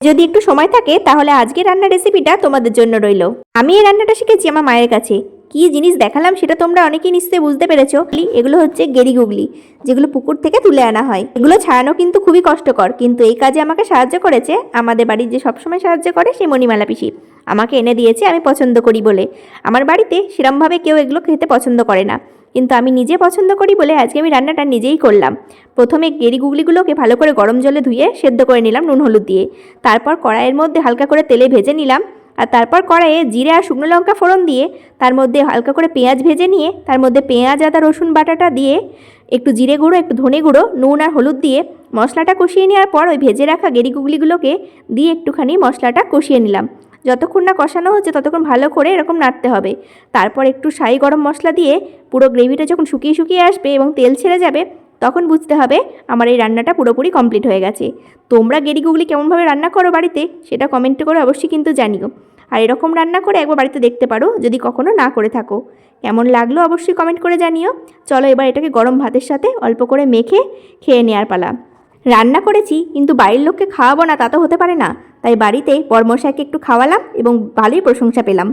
যদি একটু সময় থাকে, তাহলে আজকে রান্নার রেসিপিটা তোমাদের জন্য রইল। আমি এই রান্নাটা শিখেছি আমার মায়ের কাছে। কী জিনিস দেখালাম সেটা তোমরা অনেকেই নিশ্চয়ই বুঝতে পেরেছ। এগুলো হচ্ছে গেরি গুগলি যেগুলো পুকুর থেকে তুলে আনা হয়। এগুলো ছাড়ানো কিন্তু খুবই কষ্টকর, কিন্তু এই কাজে আমাকে সাহায্য করেছে আমাদের বাড়ির যে সবসময় সাহায্য করে সেই মণিমালা পিসি। আমাকে এনে দিয়েছে, আমি পছন্দ করি বলে। আমার বাড়িতে সেরমভাবে কেউ এগুলো খেতে পছন্দ করে না। কিন্তু আমি নিজে পছন্দ করি বলে আজকে আমি রান্নাটা নিজেই করলাম। প্রথমে গেরি গুগলিগুলোকে ভালো করে গরম জলে ধুয়ে সেদ্ধ করে নিলাম নুন হলুদ দিয়ে। তারপর কড়াইয়ের মধ্যে হালকা করে তেলে ভেজে নিলাম। আর তারপর কড়াইয়ে জিরে আর শুকনো লঙ্কা ফোড়ন দিয়ে তার মধ্যে হালকা করে পেঁয়াজ ভেজে নিয়ে তার মধ্যে পেঁয়াজ, আদা, রসুন বাটাটা দিয়ে একটু জিরে গুঁড়ো, একটু ধনে গুঁড়ো, নুন আর হলুদ দিয়ে মশলাটা কষিয়ে নেওয়ার পর ওই ভেজে রাখা গেরি গুগলিগুলোকে দিয়ে একটুখানি মশলাটা কষিয়ে নিলাম। যতক্ষণ না কষানো হচ্ছে ততক্ষণ ভালো করে এরকম নাড়তে হবে। তারপর একটু সাই গরম মশলা দিয়ে পুরো গ্রেভিটা যখন শুকিয়ে শুকিয়ে আসবে এবং তেল ছেড়ে যাবে, তখন বুঝতে হবে আমার এই রান্নাটা পুরোপুরি কমপ্লিট হয়ে গেছে। তোমরা গেরি গুগলি কেমনভাবে রান্না করো বাড়িতে, সেটা কমেন্ট করে অবশ্যই কিন্তু জানিও। আর এরকম রান্না করে একবার বাড়িতে দেখতে পারো, যদি কখনো না করে থাকো। কেমন লাগল অবশ্যই কমেন্ট করে জানিও। চলো এবার এটাকে গরম ভাতের সাথে অল্প করে মেখে খেয়ে নেওয়ার পালা। রান্না করেছি, কিন্তু বাড়ির লোককে খাওয়াবো না তা তো হতে পারে না। তাই বাড়িতে বর্মশাকে একটু খাওয়ালাম এবং ভালোই প্রশংসা পেলাম।